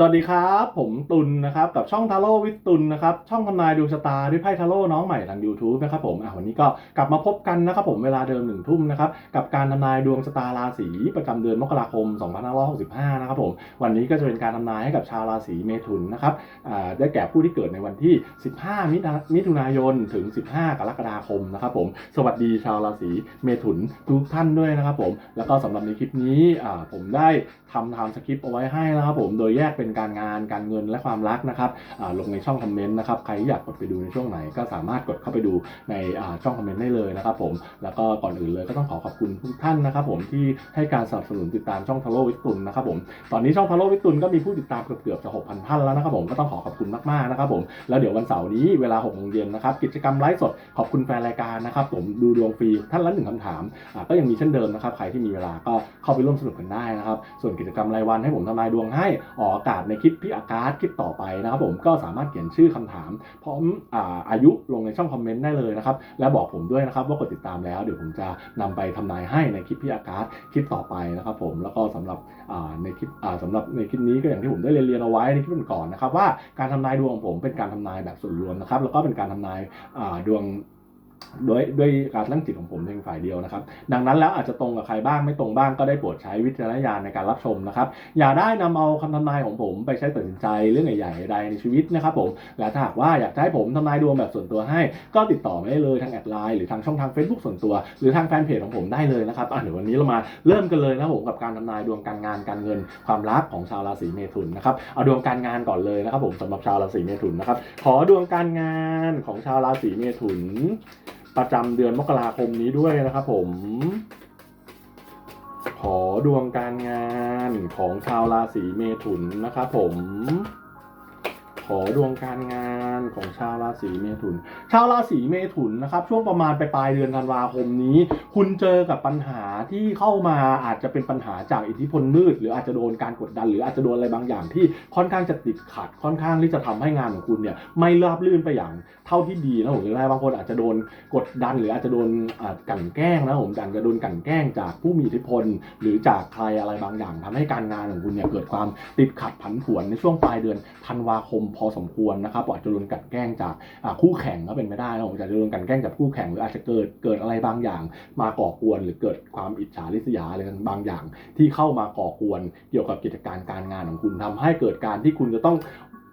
สวัสดีครับ ผมตุลนะครับกับช่องทาโร่วิทตุลนะครับช่องทำนายดวงชะตาด้วยไพ่ทาโร่น้องใหม่ทาง YouTube นะครับผมอะวันนี้ก็กลับมาพบกันนะครับผมเวลาเดิมหนึ่งทุ่มนะครับกับการทำนายดวงชะตาราศีประจำเดือนมกราคม 2565 นะครับผมวันนี้ก็จะเป็นการทำนายให้กับชาวราศีเมถุนนะครับอ่าได้แก่ผู้ที่เกิดในวันที่ 15 มิถุนามิถุนายนถึง 15 กรกฎาคมนะครับผมสวัสดีชาวราศีเมถุนทุกท่านด้วยนะครับผมแล้วก็สำหรับในคลิปนี้อ่าผมได้ทำทำสคริปต์เอาไว้ให้นะครับผมโดยแยกเป็นการงานการเงินและความรักนะครับลงในช่องคอมเมนต์นะครับใครอยากกดไปดูในช่วงไหนก็สามารถกดเข้าไปดูในช่องคอมเมนต์ได้เลยนะครับผมแล้วก็ก่อนอื่นเลยก็ต้องขอขอบคุณทุกท่านนะครับผมที่ให้การสนับสนุนติดตามช่องทาโร่วิตุลนะครับผมตอนนี้ช่องทาโร่วิตุลก็มีผู้ติดตามเกือบๆจะ6,000ท่านแล้วนะครับผมก็ต้องขอขอบคุณมากๆนะครับผมแล้วเดี๋ยววันเสาร์นี้เวลา6โมงเย็นนะครับกิจกรรมไลฟ์สดขอบคุณแฟนรายการนะครับผมดูดวงฟรีท่านละหนึ่งคำถามก็ยังมีเช่นเดิมนะครับใครที่มีเวลาก็เข้าไปร่วมสนุกกันได้นะครับส่วนกิจกรรมรายวันให้ผมทำนายดวงให้ออกอากาศในคลิปพี่อากาศคลิปต่อไปนะครับผมก็สามารถเขียนชื่อคำถาม พร้อมอาอายุลงในช่องคอมเมนต์ได้เลยนะครับและบอกผมด้วยนะครับว่ากดติดตามแล้วเดี๋ยวผมจะนำไปทำนายให้ในคลิปพี่อากาศคลิปต่อไปนะครับผมแล้วก็สำหรับในคลิปอ่าสำหรับในคลิปนี้ก็อย่างที่ผมได้เรียนเอาไว้ในคลิปก่อนนะครับว่าการทำนายดวงของผมเป็นการทำนายแบบส่วนรวมนะครับแล้วก็เป็นการทำนายาดวง ด้วยด้วยการตั้งจิตของผมเพียงฝ่ายเดียวนะครับ ดังนั้นแล้วอาจจะตรงกับใครบ้างไม่ตรงบ้างก็ได้โปรดใช้วิจารณญาณในการรับชมนะครับ อย่าได้นำเอาคำทำนายของผมไปใช้ตัดสินใจเรื่องใหญ่ๆใดในชีวิตนะครับผม และถ้าหากว่าอยากให้ผมทำนายดวงแบบส่วนตัวให้ ก็ติดต่อมาได้เลยทางแอดไลน์หรือทางช่องทาง Facebook ส่วนตัว หรือทางแฟนเพจของผมได้เลยนะครับอะเดี๋ยววันนี้เรามาเริ่มกันเลยนะผมกับการทำนายดวงการงานการเงินความรักของชาวราศีเมถุนนะครับเอาดวงการงานก่อนเลยนะครับผมสำหรับชาวราศีเมถุนนะครับขอดวงการงานของชาวราศีเมถุน ประจำเดือนมกราคมนี้ด้วยนะครับผม ขอดวงการงานของชาวราศีเมถุนนะครับผม ขอดวงการงานของชาวราศีเมถุน ชาวราศีเมถุนนะครับ ช่วงประมาณไปลายเดือนธันวาคมนี้ คุณเจอกับปัญหาที่เข้ามาอาจจะเป็นปัญหาจากอิทธิพลมืด หรืออาจจะโดนการกดดัน หรืออาจจะโดนอะไรบางอย่างที่ค่อนข้างจะติดขัดค่อนข้างที่จะทำให้งานของคุณเนี่ยไม่ราบรื่นไปอย่างเท่าที่ดีนะผมหรืออะไรบางคนอาจจะโดนกดดัน หรืออาจจะโดนอ่ากลั่นแกล้งนะผมอาจจะโดนกั่นแกล้งจากผู้มีอิทธิพล หรือจากใครอะไรบางอย่างทำให้การงานของคุณเนี่ยเกิดความติดขัดผันผวนในช่วงปลายเดือนธันวาคมพอสมควรนะครับอาจจะโดนกัดแกล้งจากคู่แข่งก็เป็นไม่ได้นะผมอาจจะโดนกัดแกล้งจากคู่แข่งหรืออาจจะเกิดเกิดอะไรบางอย่าง มาก่อกวน หรือเกิดความอิจฉาริษยาอะไรบางอย่าง ที่เข้ามาก่อกวนเกี่ยวกับกิจการการงานของคุณทำให้เกิดการที่คุณจะต้อง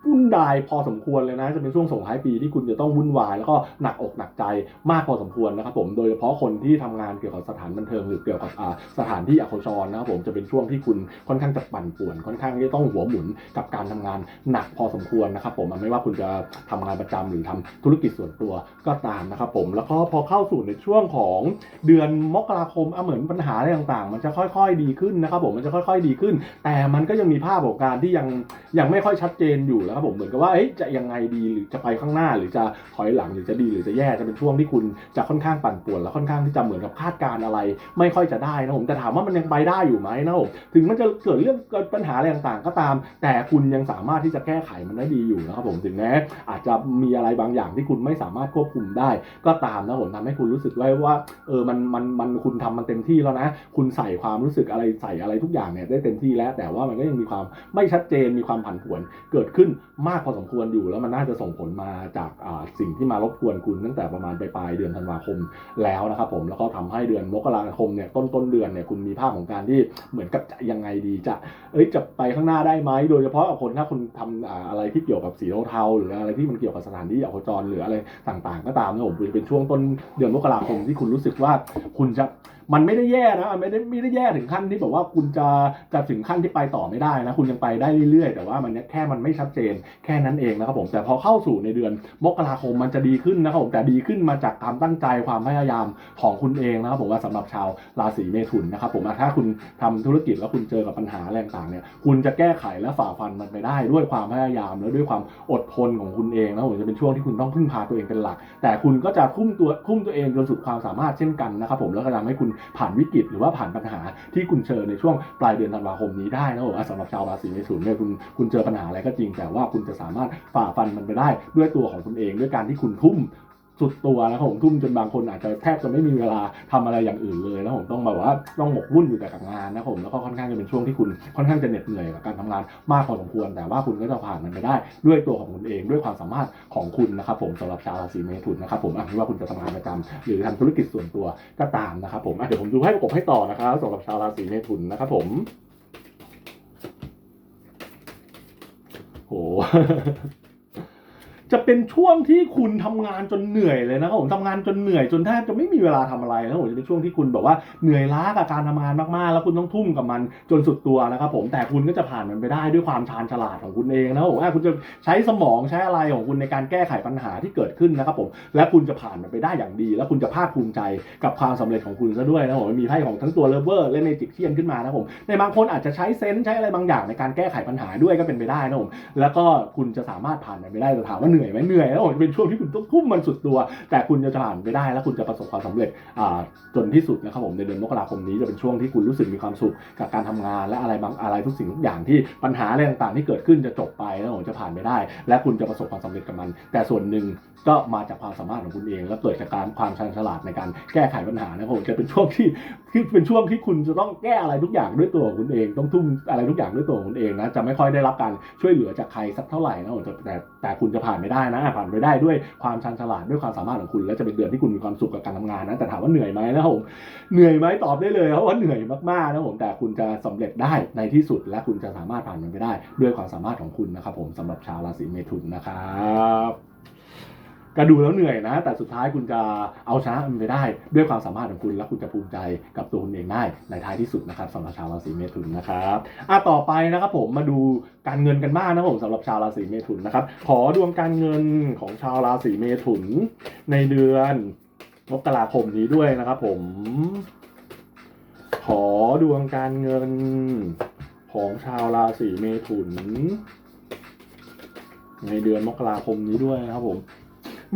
วุ่นวายพอสมควรเลยนะ จะเป็นช่วงส่งท้ายปีที่คุณจะต้องวุ่นวายแล้วก็หนักอกหนักใจมากพอสมควรนะครับผมโดยเฉพาะคนที่ทำงานเกี่ยวกับสถานบันเทิงหรือเกี่ยวกับสถานที่อโคจรนะครับผมจะเป็นช่วงที่คุณค่อนข้างจะปั่นป่วน ค่อนข้างที่ต้องหัวหมุนกับการทำงานหนักพอสมควรนะครับผมไม่ว่าคุณจะทำงานประจำหรือทำธุรกิจส่วนตัวก็ตามนะครับผมแล้วก็พอเข้าสู่ในช่วงของเดือนมกราคมอะเหมือนปัญหาอะไรต่างๆ มันจะค่อยๆดีขึ้นนะครับผมมันจะค่อย ๆดีขึ้น แต่มันก็ยังมีภาพของการที่ยังยังไม่ค่อยชัดเจนอยู่แล้วครับผมเหมือนกับว่าจะยังไงดีหรือจะไปข้างหน้า หรือจะถอยหลังหรือจะดีหรือจะแย่จะเป็นช่วงที่คุณจะค่อนข้างปั่นป่วนและค่อนข้างที่จะเหมือนกับคาดการณ์อะไร ไม่ค่อยจะได้นะผมแต่ถามว่ามันยังไปได้อยู่ไหมนะผมถึงมันจะเกิดเรื่องเกิดปัญหาอะไรต่างๆ ก็ตาม แต่คุณยังสามารถที่จะแก้ไขมันได้ดีอยู่นะครับผมถึงแม้อาจจะมีอะไรบางอย่างที่คุณไม่สามารถควบคุมได้ ก็ตามนะผมทำให้คุณรู้สึกไว้ว่าเออมันมันมันคุณทำมันเต็มที่แล้วนะ คุณใส่ความรู้สึกอะไรใส่อะไรทุกอย่างเนี่ยได้เต็มที่แล้ว แต่ว่ามันก็ยังมีความไม่ชัดเจนมีความผันผวนเกิดขึ้นมากพอสมควรอยู่แล้วมันน่าจะส่งผลมาจากสิ่งที่มารบกวนคุณตั้งแต่ประมาณปลายเดือนธันวาคมแล้วนะครับผมแล้วก็ทำให้เดือนมกราคมเนี่ยต้นต้นเดือนเนี่ยคุณมีภาพของการที่เหมือนกับจะยังไงดีจะเอ้ยจะไปข้างหน้าได้ไหมโดยเฉพาะกับคนถ้าคุณทำอ่าอะไรที่เกี่ยวกับสีเทาๆหรืออะไรที่มันเกี่ยวกับสถานที่อโคจรหรืออะไรต่างๆ ก็ตามนะผมเป็นช่วงต้นเดือนมกราคมที่คุณรู้สึกว่าคุณจะ มันไม่ได้แย่นะไม่ได้ไม่ได้แย่ถึงขั้นที่แบบว่าคุณจะจะถึงขั้นที่ไปต่อไม่ได้นะคุณยังไปได้เรื่อยๆ แต่ว่ามันแค่มันไม่ชัดเจนแค่นั้นเองนะครับผมแต่พอเข้าสู่ในเดือนมกราคมมันจะดีขึ้นนะครับผมแต่ดีขึ้นมาจากความตั้งใจความพยายามของคุณเองนะครับผมว่าสำหรับชาวราศีเมถุนนะครับผมถ้าคุณทำธุรกิจแล้วคุณเจอกับปัญหาอะไรต่างเนี่ยคุณจะแก้ไขและฝ่าฟันมันไปได้ด้วยความพยายามและด้วยความอดทนของคุณเองนะผมจะเป็นช่วงที่คุณต้องพึ่งพาตัวเองเป็นหลัก แต่คุณก็จะทุ่มตัวทุ่มตัวเองจนสุดความสามารถเช่นกันนะครับผมแล้วก็ทำให้คุณผ่านวิกฤตหรือว่าผ่านปัญหาที่คุณเจอในช่วงปลายเดือนธันวาคมนี้ได้นะครับสำหรับชาวราศีเมถุนเนี่ยคุณคุณเจอปัญหาอะไรก็จริง แต่ว่าคุณจะสามารถฝ่าฟันมันไปได้ด้วยตัวของคุณเอง ด้วยการที่คุณทุ่ม สุดตัวนะครับผมทุ่มจนบางคนอาจจะแทบจะไม่มีเวลาทำอะไรอย่างอื่นเลยแล้วผมต้องแบบว่าต้องหมกมุ่นอยู่แต่กับงานนะครับผมแล้วก็ค่อนข้างจะเป็นช่วงที่คุณค่อนข้างจะเหน็ดเหนื่อยกับการทำงานมากพอสมควร แต่ว่าคุณก็จะผ่านมันไปได้ด้วยตัวของคุณเองด้วยความสามารถของคุณนะครับผมสำหรับชาวราศีเมถุนนะครับผมไม่ว่าคุณจะทำงานประจำหรือทำธุรกิจส่วนตัวก็ตามนะครับผมเดี๋ยวผมดูให้ประกบให้ต่อนะครับสำหรับชาวราศีเมถุนนะครับผมโห จะเป็นช่วงที่คุณทำงานจนเหนื่อยเลยนะครับผมทำงานจนเหนื่อยจนแทบจะไม่มีเวลาทำอะไรนะผมจะเป็นช่วงที่คุณแบบว่าเหนื่อยล้ากับการทำงานมากๆ แล้วคุณต้องทุ่มกับมันจนสุดตัวนะครับผมแต่คุณก็จะผ่านมันไปได้ด้วยความชาญฉลาดของคุณเองนะครับผมคุณจะใช้สมองใช้อะไรของคุณในการแก้ไขปัญหาที่เกิดขึ้นนะครับผมและคุณจะผ่านมันไปได้อย่างดี แล้วคุณจะภาคภูมิใจกับความสำเร็จของคุณซะด้วยนะครับผมมีไพ่ของทั้งตัวเลเวอร์และเมจิกเชียนขึ้นมานะครับผมในบางคนอาจจะใช้เซนส์ใช้อะไรบางอย่างในการแก้ไขปัญหาด้วยก็เป็นไปได้นะครับผมแล้วก็คุณจะสามารถผ่านมันไปได้แต่ถามว่าเหนื่อยไหมเหนื่อยแล้วมันเป็นช่วงที่คุณต้องทุ่มมันสุดตัว แต่คุณจะผ่านไปได้แล้วคุณจะประสบความสำเร็จจนที่สุดนะครับผมในเดือนมกราคมนี้จะเป็นช่วงที่คุณรู้สึกมีความสุขกับการทำงานและอะไรบางอะไรทุกสิ่งทุกอย่างที่ปัญหาอะไรต่างๆ ที่เกิดขึ้นจะจบไปแล้วผมจะผ่านไปได้ และคุณจะประสบความสำเร็จกับมัน แต่ส่วนหนึ่งก็มาจากความสามารถของคุณเอง และเกิดจากการความชาญฉลาดในการแก้ไขปัญหานะครับผมจะเป็นช่วงที่ที่เป็นช่วงที่คุณจะต้องแก้อะไรทุกอย่างด้วยตัวของคุณเอง ต้องทุ่มอะไรทุกอย่างด้วยตัวของคุณเองนะจะไม่ค่อยได้รับการช่วยเหลือจากใครสักเท่าไหร่นะผมแต่แต่คุณจะผ่านไปได้นะ ผ่านไปได้ด้วยความชันฉลาดด้วยความสามารถของคุณ และจะเป็นเดือนที่คุณมีความสุขกับการทำงานนะแต่ถามว่าเหนื่อยไหมนะผมเหนื่อยไหมตอบได้เลยครับว่าเหนื่อยมากๆนะผมแต่คุณจะสำเร็จได้ในที่สุดและคุณจะสามารถผ่านมันไปได้ ด้วยความสามารถของคุณนะครับผมสำหรับชาวราศีเมถุนนะครับ ก็ดูแล้วเหนื่อยนะ แต่สุดท้ายคุณจะเอาชนะมันไปได้ ด้วยความสามารถของคุณและคุณจะภูมิใจกับตัวคุณเองได้ในท้ายที่สุดนะครับสำหรับชาวราศีเมถุนนะครับอะต่อไปนะครับผมมาดูการเงินกันบ้างนะผมสำหรับชาวราศีเมถุนนะครับ ขอดวงการเงินของชาวราศีเมถุน ในเดือนมกราคมนี้ด้วยนะครับ ผม ขอดวงการเงินของชาวราศีเมถุน ในเดือนมกราคมนี้ด้วยนะครับผม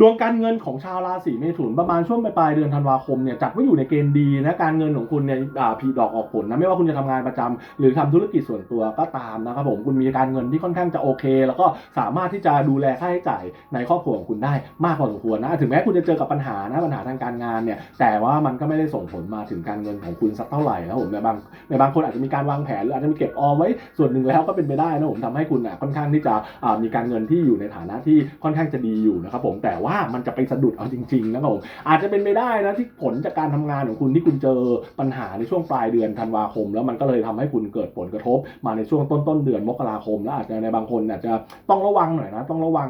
ดวงการเงินของชาวราศีเมถุนประมาณช่วงปลายเดือนธันวาคมเนี่ยจัดว่าอยู่ในเกณฑ์ดีนะการเงินของคุณเนี่ยผีดอกออกผลนะไม่ว่าคุณจะทำงานประจำหรือทำธุรกิจส่วนตัวก็ตามนะครับผมคุณมีการเงินที่ค่อนข้างจะโอเค แล้วก็สามารถที่จะดูแลค่าใช้จ่ายในครอบครัวของคุณได้มากพอสมควรนะถึงแม้คุณจะเจอกับปัญหานะปัญหาทางการงานเนี่ยแต่ว่ามันก็ไม่ได้ส่งผลมาถึงการเงินของคุณสักเท่าไหร่นะครับผมในบางในบางคนอาจจะมีการวางแผนหรืออาจจะมีเก็บออมไว้ส่วนหนึ่งแล้วก็เป็นไปได้นะผมทำให้คุณอะค่อนข้างที่จะมีการเงินที่อยู่ในฐานะที่ค่อนข้างจะดีอยู่นะครับผมแต่ว่าว่ามันจะไปสะดุดเอาจริงๆนะครับผมอาจจะเป็นไปได้นะที่ผลจากการทำงานของคุณที่คุณเจอปัญหาในช่วงปลายเดือนธันวาคม แล้วมันก็เลยทำให้คุณเกิดผลกระทบ มาในช่วงต้นต้นเดือนมกราคม แล้วอาจจะในบางคนอาจจะต้องระวังหน่อยนะต้องระวัง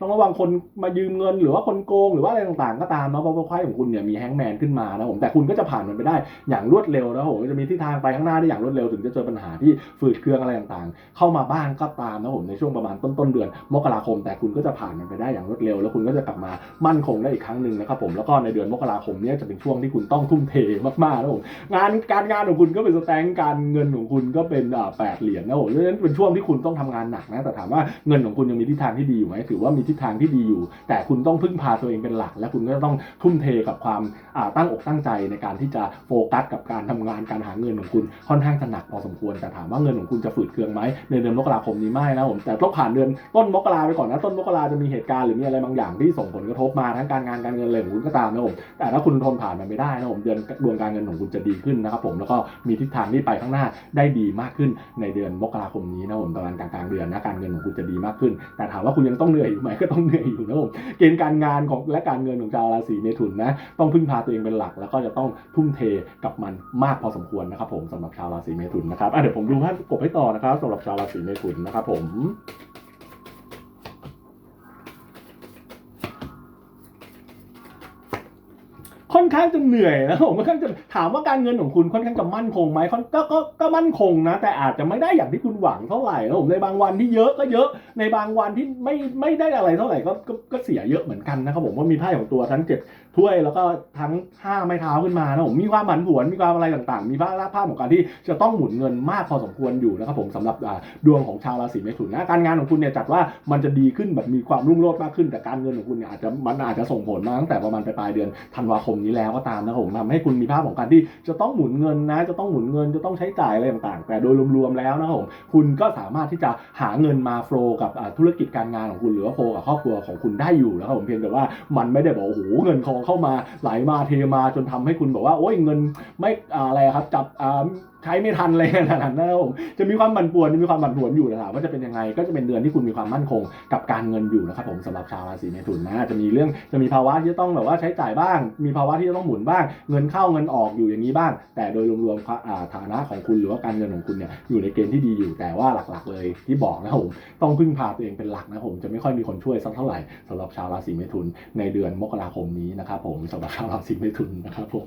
ต้องระวังคนมายืมเงิน หรือว่าคนโกงหรือว่าอะไรต่างๆ ก็ตามนะเพราะว่าไพ่ของคุณเนี่ยมีแฮงแมนขึ้นมานะผมแต่คุณก็จะผ่านมันไปได้อย่างรวดเร็วนะผมจะมีทิศทางไปข้างหน้าได้อย่างรวดเร็วถึงจะเจอปัญหาที่ฝืดเครื่องอะไรต่างๆ เข้ามาบ้างก็ตามนะผมในช่วงประมาณต้นต้นเดือนมกราคม แต่คุณก็จะผ่านมันไปได้อย่างรวดเร็ว แล้วคุณก็จะกลับมามั่นคงได้อีกครั้งหนึ่งนะครับผมแล้วก็ในเดือนมกราคมนี้จะเป็นช่วงที่คุณต้องทุ่มเทมากๆนะผมงานการงานของคุณก็เป็นสแตงค์การเงินของคุณก็เป็นแปดเหรียญนะผมเพราะฉะนั้นเป็นช่วงที่คุณต้องทำงานหนักนะแต่ถามว่าเงินของคุณยังมีทิศทางที่ดีอยู่ไหมถือว่ามีทิศทางที่ดีอยู่ แต่คุณต้องพึ่งพาตัวเองเป็นหลัก และคุณก็ต้องทุ่มเทกับความตั้งอกตั้งใจในการที่จะโฟกัสกับการทำงานการหาเงินของคุณค่อนข้างจะหนักพอสมควรแต่ถามว่าเงินของคุณจะฝืดเคืองไหมในเดือนมกราคมนี้ไม่นะผมแต่ต้องผ่านเดือนต้นมกราไปก่อนนะต้นมกราจะมีเหตุการณ์หรือมีอะไรบางอย่างที่ส่งผลกระทบมาทั้งการงานการเงินอะไรของคุณก็ตามนะผมแต่ถ้าคุณทนผ่านมันไม่ได้นะผมเดือนดวงการเงินของคุณจะดีขึ้นนะครับผมแล้วก็มีทิศทางที่ไปข้างหน้าได้ดีมากขึ้นในเดือนมกราคมนี้นะผมประมาณกลางๆเดือนนะการเงินของคุณจะดีมากขึ้น แต่ถามว่าคุณยังต้องเหนื่อยอยู่ไหมก็ต้องเหนื่อยอยู่นะผมเกณฑ์การงานของและการเงินของชาวราศีเมถุนนะต้องพึ่งพาตัวเองเป็นหลัก แล้วก็จะต้องทุ่มเทกับมันมากพอสมควรนะครับผมสำหรับชาวราศีเมถุนนะครับเดี๋ยวผมดูให้กบให้ต่อนะครับสำหรับชาวราศีเมถุนนะครับผม ค่ อนข้างจะเหนื่อยนะผมค่อนข้างจะถามว่าการเงินของคุณค่อนข้างจะมั่นคงไหมค่อนก็ก็ก็มั่นคงนะ แต่อาจจะไม่ได้อย่างที่คุณหวังเท่าไหร่นะผมในบางวันที่เยอะก็เยอะในบางวันที่ไม่ไม่ได้อะไรเท่าไหร่ก็ก็เสียเยอะเหมือนกันนะครับผมว่ามีไพ่ของตัวทั้งเจ็ด ถ้วยแล้วก็ทั้งห้าไม้เท้าขึ้นมานะผมมีความผันผวนมีความอะไรต่างๆ มีภาพภาพของการที่จะต้องหมุนเงินมากพอสมควรอยู่นะครับผมสำหรับดวงของชาวราศีเมถุนนะการงานของคุณเนี่ยจัดว่ามันจะดีขึ้นแบบมีความรุ่งโรจน์มากขึ้นแต่การเงินของคุณเนี่ยอาจจะมันอาจจะส่งผลมาตั้งแต่ประมาณปลายเดือนธันวาคมนี้แล้วก็ตามนะครับผมทำให้คุณมีภาพของการที่จะต้องหมุนเงินนะจะต้องหมุนเงินจะต้องใช้จ่ายอะไรต่างๆ แต่โดยรวมๆแล้วนะครับผมคุณก็สามารถที่จะหาเงินมาโฟล์กับธุรกิจการงานของคุณหรือว่าโฟล์กับครอบครัวของคุณได้อยู่นะครับผมเพียงแต่ว่ามันไม่ได้บอกโอ้โหเงินทองเข้ามาไหลามาเทมาจนทำให้คุณบอกว่าโอ้ยเงินไม่อะไรครับจับ ใช้ไม่ทันอะไรขนาดนั้นนะครับผมจะมีความบั่นป่วนจะมีความบั่นผวนอยู่นะถามว่าจะเป็นยังไงก็จะเป็นเดือนที่คุณมีความมั่นคงกับการเงินอยู่นะครับผมสำหรับชาวราศีเมถุนนะจะมีเรื่องจะมีภาวะที่จะต้องแบบว่าใช้จ่ายบ้าง มีภาวะที่จะต้องหมุนบ้าง เงินเข้าเงินออกอยู่อย่างนี้บ้าง แต่โดยรวมๆฐานะของคุณหรือว่าการเงินของคุณเนี่ยอยู่ในเกณฑ์ที่ดีอยู่แต่ว่าหลักๆ เลยที่บอกนะผมต้องพึ่งพาตัวเองเป็นหลักนะผมจะไม่ค่อยมีคนช่วยสักเท่าไหร่สำหรับชาวราศีเมถุนในเดือนมกราคมนี้นะครับผมสำหรับชาวราศีเมถุนนะครับผม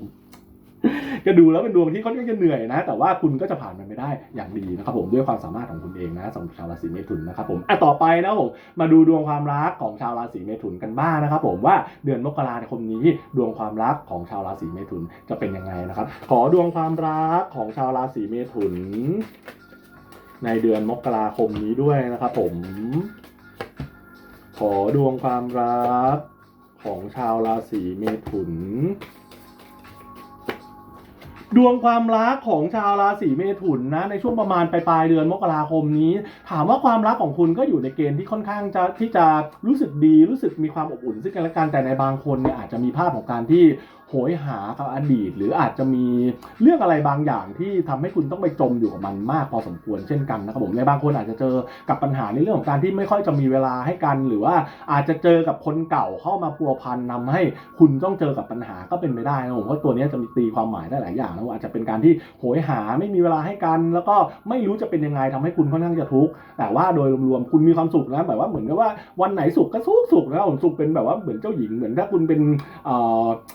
ก็ดูแล้วเป็นดวงที่ค่อนข้างจะเหนื่อยนะ แต่ว่าคุณก็จะผ่านมันไปได้อย่างดีนะครับผมด้วยความสามารถของคุณเองนะสำหรับชาวราศีเมถุนนะครับผมอะต่อไปนะผมมาดูดวงความรักของชาวราศีเมถุนกันบ้างนะครับผมว่าเดือนมกราคมนี้ดวงความรักของชาวราศีเมถุนจะเป็นยังไงนะครับ ขอดวงความรักของชาวราศีเมถุน ในเดือนมกราคมนี้ด้วยนะครับผม ขอดวงความรักของชาวราศีเมถุน ดวงความรักของชาวราศีเมถุนนะในช่วงประมาณปลายเดือนมกราคมนี้ ถามว่าความรักของคุณก็อยู่ในเกณฑ์ที่ค่อนข้างจะที่จะรู้สึกดีรู้สึกมีความอบอุ่นซึ่งกันและกันแต่ในบางคนเนี่ยอาจจะมีภาพของการที่ โหยหากับอดีต หรืออาจจะมีเรื่องอะไรบางอย่างที่ทำให้คุณต้องไปจมอยู่กับมันมากพอสมควรเช่นกันนะครับผมในบางคนอาจจะเจอกับปัญหาในเรื่องของการที่ไม่ค่อยจะมีเวลาให้กัน หรือว่าอาจจะเจอกับคนเก่าเข้ามาพัวพันนำให้คุณต้องเจอกับปัญหาก็เป็นไปได้นะผมว่าตัวนี้จะมีตีความหมายได้หลายอย่างนะอาจจะเป็นการที่โหยหาไม่มีเวลาให้กัน แล้วก็ไม่รู้จะเป็นยังไงทำให้คุณค่อนข้างจะทุกข์แต่ว่าโดยรวมๆคุณมีความสุขนะแบบว่าเหมือนกับว่าวันไหนสุขก็สุขสุขนะผมสุขเป็นแบบว่าเหมือนเจ้าหญิงเหมือนถ้าคุณเป็น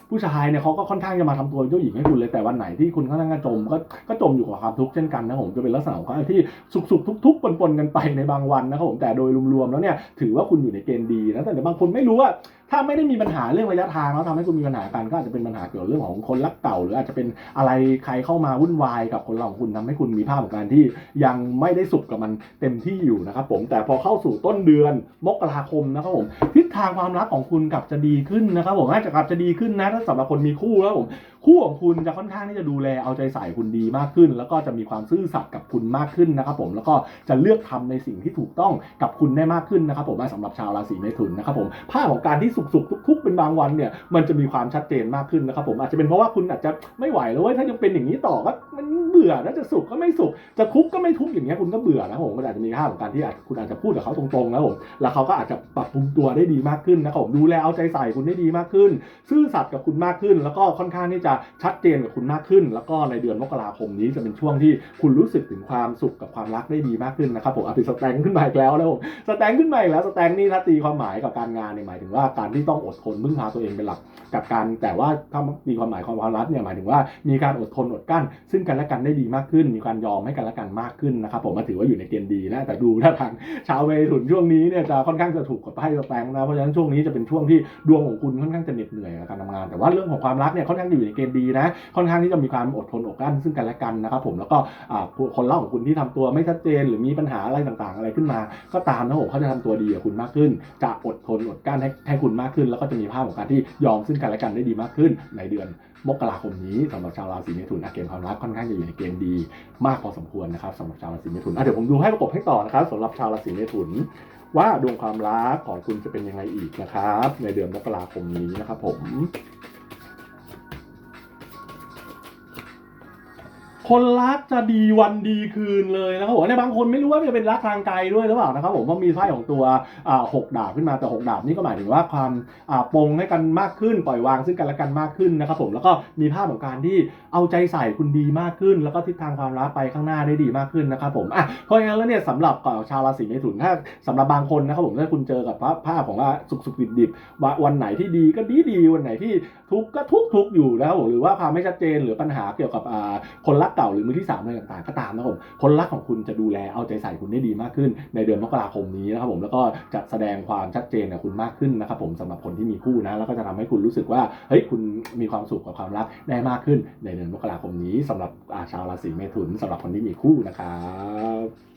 ผู้ชายเนี่ยเขาก็ค่อนข้างจะมาทำตัวเจ้าหญิงให้คุณเลยแต่วันไหนที่คุณค่อนข้างจะจมก็ก็จมอยู่กับความทุกข์เช่นกันนะผมจะเป็นลักษณะของการที่สุขสุขทุกทุกๆปนๆกันไปในบางวันนะครับผมแต่โดยรวมๆแล้วเนี่ยถือว่าคุณอยู่ในเกณฑ์ดีนะแต่บางคนไม่รู้ว่าถ้าไม่ได้มีปัญหาเรื่องระยะทางแล้วทำให้คุณมีปัญหากันก็อาจจะเป็นปัญหาเกี่ยวกับเรื่องของคนรักเก่า หรืออาจจะเป็นอะไรใครเข้ามาวุ่นวายกับคนเราของคุณทำให้คุณมีภาพของการที่ยังไม่ได้สุขกับมันเต็มที่อยู่นะครับผมแต่พอเข้าสู่ต้นเดือนมกราคมนะครับผมทิศทางความรักของคุณกับจะดีขึ้นนะครับผมน่าจะกลับจะดีขึ้นนะถ้าสำหรับคนมีคู่แล้วผม คู่ของคุณจะค่อนข้างที่จะดูแลเอาใจใส่คุณดีมากขึ้น แล้วก็จะมีความซื่อสัตย์กับคุณมากขึ้นนะครับผมแล้วก็จะเลือกทำในสิ่งที่ถูกต้องกับคุณได้มากขึ้นนะครับผมสำหรับชาวราศีเมถุนนะครับผมภาพของการที่สุขๆทุก ๆ เป็นบางวันเนี่ยมันจะมีความชัดเจนมากขึ้นนะครับผมอาจจะเป็นเพราะว่าคุณอาจจะไม่ไหวแล้วเว้ยถ้ายังเป็นอย่างนี้ต่อก็มันเบื่อนะจะสุขก็ไม่สุขจะทุกข์ก็ไม่ทุกข์อย่างเงี้ยคุณก็เบื่อนะผมมันอาจจะมีภาพของการที่คุณอาจจะพูดกับเขาตรงๆนะผมแล้วเขาก็อาจจะปรับปรุงตัวได้ดีมากขึ้นนะครับผมดูแลเอาใจใส่คุณได้ดีมากขึ้น ซื่อสัตย์กับคุณมากขึ้น แล้วก็ค่อนข้างที่จะชัดเจนกับคุณมากขึ้น แล้วก็ในเดือนมกราคมนี้จะเป็นช่วงที่คุณรู้สึกถึงความสุขกับความรักได้ดีมากขึ้นนะครับผมอาติสแตงขึ้นมาอีกแล้วนะผมสแตงขึ้นมาอีกแล้วสแตงนี่ถ้าตีความหมายกับการงานเนี่ยหมายถึงว่าการที่ต้องอดทนพึ่งพาตัวเองเป็นหลักกับการแต่ว่าถ้าตีความหมายความรักเนี่ยหมายถึงว่ามีการอดทนอดกั้น ซึ่งกันและกันได้ดีมากขึ้น มีการยอมให้กันและกันมากขึ้นนะครับผมมาถือว่าอยู่ในเกณฑ์ดีนะแต่ดูถ้าทางชาวเวถุนช่วงนี้เนี่ยจะค่อนข้างจะถูกกับไพ่สแตงนะเพราะฉะนั้นช่วงนี้จะเป็นช่วงที่ดวงของคุณค่อนข้างจะเหน็ดเหนื่อยกับการทำงาน แต่ว่าเรื่องของความรักเนี่ยค่อนข้างอยู่ในเกณฑ์ดีนะ ค่อนข้างที่จะมีความอดทนอดกลั้นซึ่งกันและกันนะครับผมแล้วก็คนเล่าของคุณที่ทำตัวไม่ชัดเจน หรือมีปัญหาอะไรต่างๆ อะไรขึ้นมา ก็ตามนะผมเขาจะทำตัวดีกับคุณมากขึ้น จะอดทนอดกลั้นให้ให้คุณมากขึ้น แล้วก็จะมีภาพของการที่ยอมซึ่งกันและกันได้ดีมากขึ้น ในเดือนมกราคมนี้สำหรับชาวราศีเมถุนอะเกมความรักค่อนข้างจะอยู่ในเกณฑ์ดี มากพอสมควรนะครับสำหรับชาวราศีเมถุนเดี๋ยวผมดูให้ประกบให้ต่อนะครับสำหรับชาวราศีเมถุน ว่าดวงความรักของคุณจะเป็นยังไงอีกนะครับ ในเดือนมกราคมนี้นะครับผม คนรักจะดีวันดีคืนเลยนะครับผมในบางคนไม่รู้ว่าจะเป็นรักทางไกลด้วยหรือเปล่านะครับผมเพราะมีไพ่ของตัวหกดาบขึ้นมาแต่หกดาบนี่ก็หมายถึงว่าความปรงให้กันมากขึ้นปล่อยวางซึ่งกันและกันมากขึ้นนะครับผมแล้วก็มีภาพของการที่เอาใจใส่คุณดีมากขึ้น แล้วก็ทิศทางความรักไปข้างหน้าได้ดีมากขึ้นนะครับผมอะเพราะงั้นแล้วเนี่ยสำหรับเอ่อชาวราศีเมถุนถ้าสำหรับบางคนนะครับผมถ้าคุณเจอกับภาพของว่าสุขสุขดิบดิบว่าวันไหนที่ดีก็ดีดีวันไหนที่ทุกข์ก็ทุกข์ทุกข์อยู่นะครับผมหรือว่าความไม่ชัดเจนหรือปัญหาเกี่ยวกับคนรักเก่าหรือมือที่สามอะไรต่างๆก็ตามนะครับผมคนรักของคุณจะดูแลเอาใจใส่คุณได้ดีมากขึ้น ในเดือนมกราคมนี้นะครับผมแล้วก็จะแสดงความชัดเจนกับคุณมากขึ้นนะครับผมสำหรับคนที่มีคู่นะแล้วก็จะทำให้คุณรู้สึกว่าเฮ้ยคุณมีความสุขกับความรักได้มากขึ้น ในเดือนมกราคมนี้สำหรับชาวราศีเมถุนสำหรับคนที่มีคู่นะครับ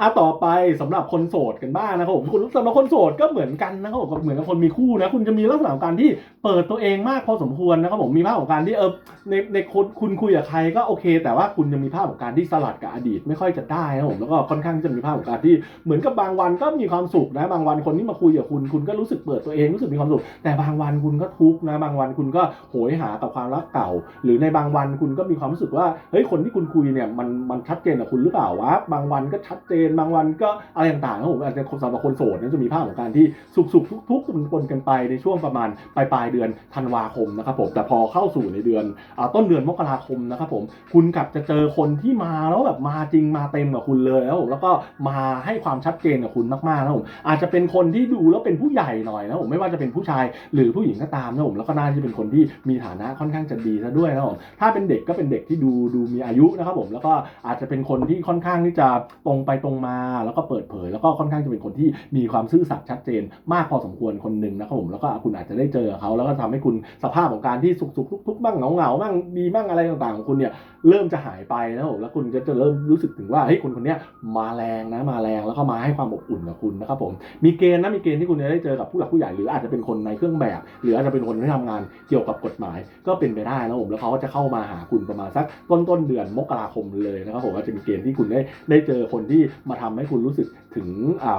อะต่อไปสำหรับคนโสดกันบ้างนะครับผมคุณสำหรับคนโสดก็เหมือนกันนะครับผมเหมือนกับคนมีคู่นะคุณจะมีลักษณะการที่เปิดตัวเองมากพอสมควรนะครับผมมีภาพของการที่เออในในคนคุณคุยกับใครก็โอเค แต่ว่าคุณจะมีภาพของการที่สลัดกับอดีต ไม่ค่อยจะได้นะครับผมแล้วก็ค่อนข้างจะมีภาพของการที่เหมือนกับบางวันก็มีความสุขนะบางวันคนที่มาคุยกับคุณคุณก็รู้สึกเปิดตัวเองรู้สึกมีความสุข แต่บางวันคุณก็ทุกข์นะบางวันคุณก็โหยหากับความรักเก่า หรือในบางวันคุณก็มีความรู้สึกว่าเฮ้ยคนที่คุณคุยเนี่ยมันมันชัดเจนกับคุณหรือเปล่าวะบางวันก็ชัดเจนบางวันก็อะไรต่างๆครับผมอาจจะสำหรับคนโสดนั้นจะมีภาพของการที่สุขสุขทุกทุกๆปนกันไปในช่วงประมาณปลายปลายเดือนธันวาคมนะครับผมแต่พอเข้าสู่ในเดือนอต้นเดือนมกราคมนะครับผมคุณกลับจะเจอคนที่มาแล้วแบบมาจริงมาเต็มกับคุณเลยแล้วผมแล้วก็มาให้ความชัดเจนกับคุณมากๆนะผมอาจจะเป็นคนที่ดูแล้วเป็นผู้ใหญ่หน่อยนะผมไม่ว่าจะเป็นผู้ชายหรือผู้หญิงก็ตามนะผมแล้วก็น่าจะเป็นคนที่มีฐานะค่อนข้างจะดีซะด้วยนะผมถ้าเป็นเด็กก็เป็นเด็กที่ดูดูมีอายุนะครับผมแล้วก็อาจจะเป็นคนที่ค่อนข้างที่จะตรงไปตรงมาแล้วก็เปิดเผย แล้วก็ค่อนข้างจะเป็นคนที่มีความซื่อสัตย์ชัดเจน มากพอสมควรคนหนึ่งนะครับผมแล้วก็คุณอาจจะได้เจอเขา แล้วก็ทำให้คุณสภาพของการที่สุขสุขทุกทุกๆบ้างเหงาเหงาๆบ้างดีบ้างอะไรต่างๆของคุณเนี่ยเริ่มจะหายไปนะครับผมแล้วคุณก็จะเริ่มรู้สึกถึงว่าเฮ้ยคนคนนี้มาแรงนะมาแรงแล้วก็มาให้ความอบอุ่นกับคุณนะครับผมมีเกณฑ์นะมีเกณฑ์ที่คุณจะได้เจอกับผู้หลักผู้ใหญ่หรืออาจจะเป็นคนในเครื่องแบบ หรืออาจจะเป็นคนที่ทำงานเกี่ยวกับกฎหมาย ก็เป็นไปได้นะผมแล้วเขาก็จะเข้ามาหาคุณประมาณสักต้นต้นเดือนมกราคมเลยนะครับผมก็จะมีเกณฑ์ที่คุณได้ได้เจอคนที่มาทำให้คุณรู้สึกถึง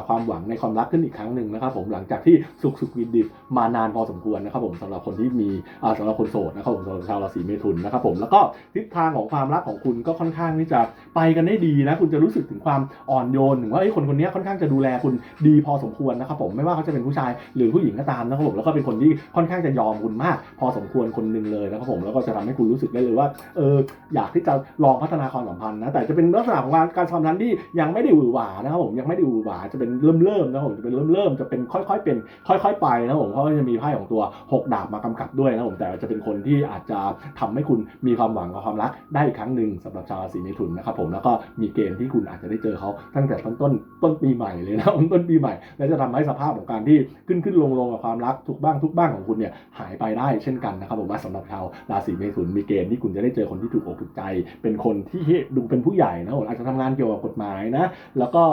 ความหวังในความรักขึ้นอีกครั้งหนึ่งนะครับผมหลังจากที่สุขสุขดิบดิบมานานพอสมควรนะครับผมสำหรับคนที่มีอ่าสำหรับคนโสดนะครับผมสำหรับชาวราศีเมถุนนะครับผมแล้วก็ทิศทางของความรักของคุณก็ค่อนข้างที่จะไปกันได้ดีนะคุณจะรู้สึกถึงความอ่อนโยนถึงว่าเอ้คนคนนี้ค่อนข้างจะดูแลคุณดีพอสมควรนะครับผมไม่ว่าเขาจะเป็นผู้ชายหรือผู้หญิงก็ตามนะครับผมแล้วก็เป็นคนที่ค่อนข้างจะยอมคุณมาก พอสมควรคนหนึ่งเลยนะครับผมแล้วก็จะทำให้คุณรู้สึกได้เลยว่าเอออยากที่จะลองพัฒนาความสัมพันธ์นะแต่จะเป็นลักษณะของการการความสัมพันธ์ที่ยังไม่ได้หวือหวานะครับผมยังไม่ได้หวือหวาจะเป็นเริ่มเริ่มนะครับผมจะเป็นเริ่มเริ่มจะเป็นค่อยๆเป็นค่อย ๆ ไปนะครับผมเพราะว่าจะมีไพ่ของตัวหกดาบมากำกับด้วยนะครับผมแต่จะเป็นคนที่อาจจะทำให้คุณมีความหวังกับความรักได้อีกครั้งหนึ่งสำหรับชาวราศีเมถุนนะครับผมแล้วก็มีเกณฑ์ที่คุณอาจจะได้เจอเขาตั้งแต่ต้นต้นต้นปีใหม่เลยนะต้นปีใหม่ และจะทำให้สภาพของการที่ขึ้นขึ้นลงลงกับความรักทุกบ้างทุกบ้างของคุณเนี่ยหายไปได้เช่นกันนะครับผมว่าสำหรับชาวราศีเมถุนมีเกณฑ์ที่คุณจะได้เจอคนที่ถูกอกถูกใจ เป็นคนที่ดูเป็นผู้ใหญ่นะผมอาจจะทำงานเกี่ยวกับกฎหมายนะแล้วก็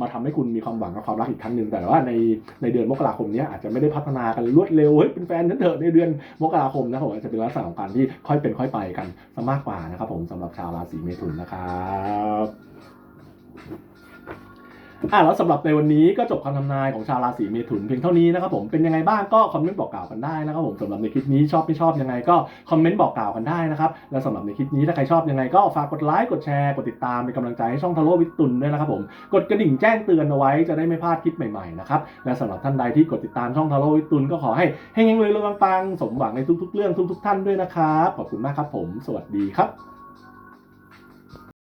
มาทำให้คุณมีความหวังกับความรักอีกครั้งหนึ่งแต่ว่าในในเดือนมกราคมนี้อาจจะไม่ได้พัฒนากันรวดเร็วเฮ้ยเป็นแฟนฉันเถอะในเดือนมกราคมนะผมอาจจะเป็นลักษณะของการที่ค่อยเป็นค่อยไปกันซะมากกว่านะครับผมสำหรับชาวราศีเมถุนนะครับ อะแล้วสำหรับในวันนี้ก็จบคำทำนายของชาวราศีเมถุนเพียงเท่านี้นะครับผมเป็นยังไงบ้างก็คอมเมนต์บอกกล่าวกันได้นะครับผมสำหรับในคลิปนี้ชอบไม่ชอบยังไงก็คอมเมนต์บอกกล่าวกันได้นะครับและสำหรับในคลิปนี้ถ้าใครชอบยังไงก็ฝากกดไลค์กดแชร์กดติดตามเป็นกำลังใจให้ช่องทาโร่วิตุนด้วยนะครับผมกดกระดิ่งแจ้งเตือนเอาไว้จะได้ไม่พลาดคลิปใหม่ๆนะครับและสำหรับท่านใดที่กดติดตามช่องทาโร่วิตุนก็ขอให้เฮงๆเลยๆปังๆสมหวังในทุกๆ เรื่องทุก ๆ ท่านด้วยนะครับขอบคุณมากครับผม สวัสดีครับ